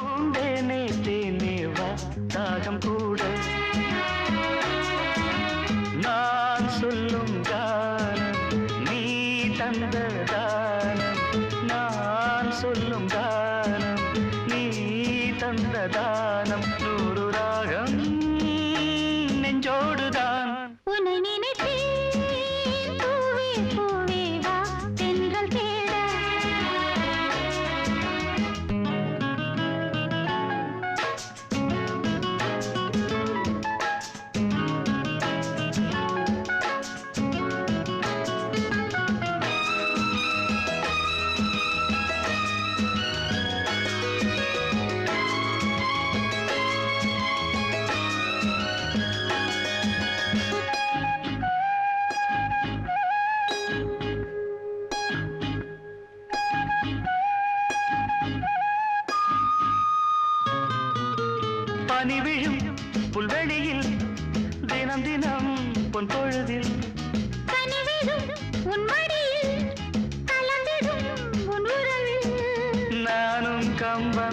பூந்தேனே தேனே வா தாகம் கூட. நான் சொல்லும் கானம் நீ தந்த தானம். நான் சொல்லும் தானம் நீ தந்த தானம். தினம் தினம் பொன் பொழுதில். நானும் கம்பந்தான்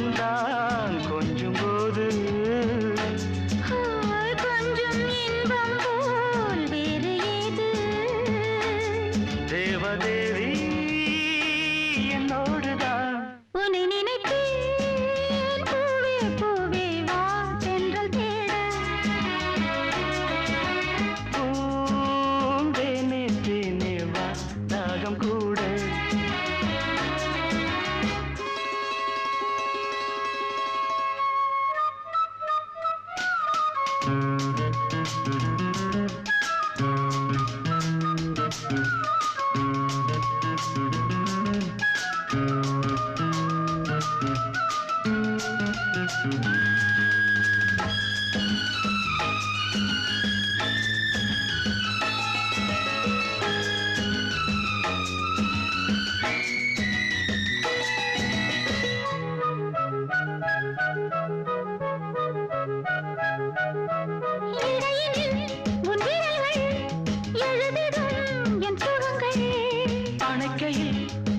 அணைக்கையில்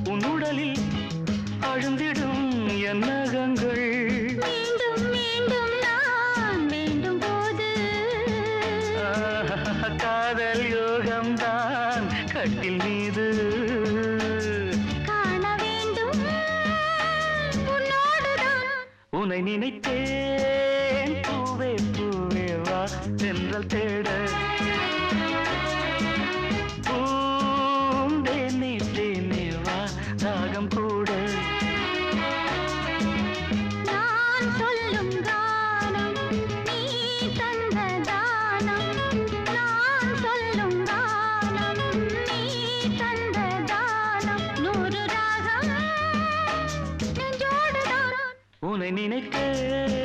உன் உடலில் அழுந்திடும் என் நகங்கள் மீண்டும் மீண்டும் நான் வேண்டும் போது. காதல் யோகம்தான் கட்டில் மீது. காண வேண்டும். உன்னை நினைத்தேன். பூவே பூவே வா. தென்றல் தேட உன்னை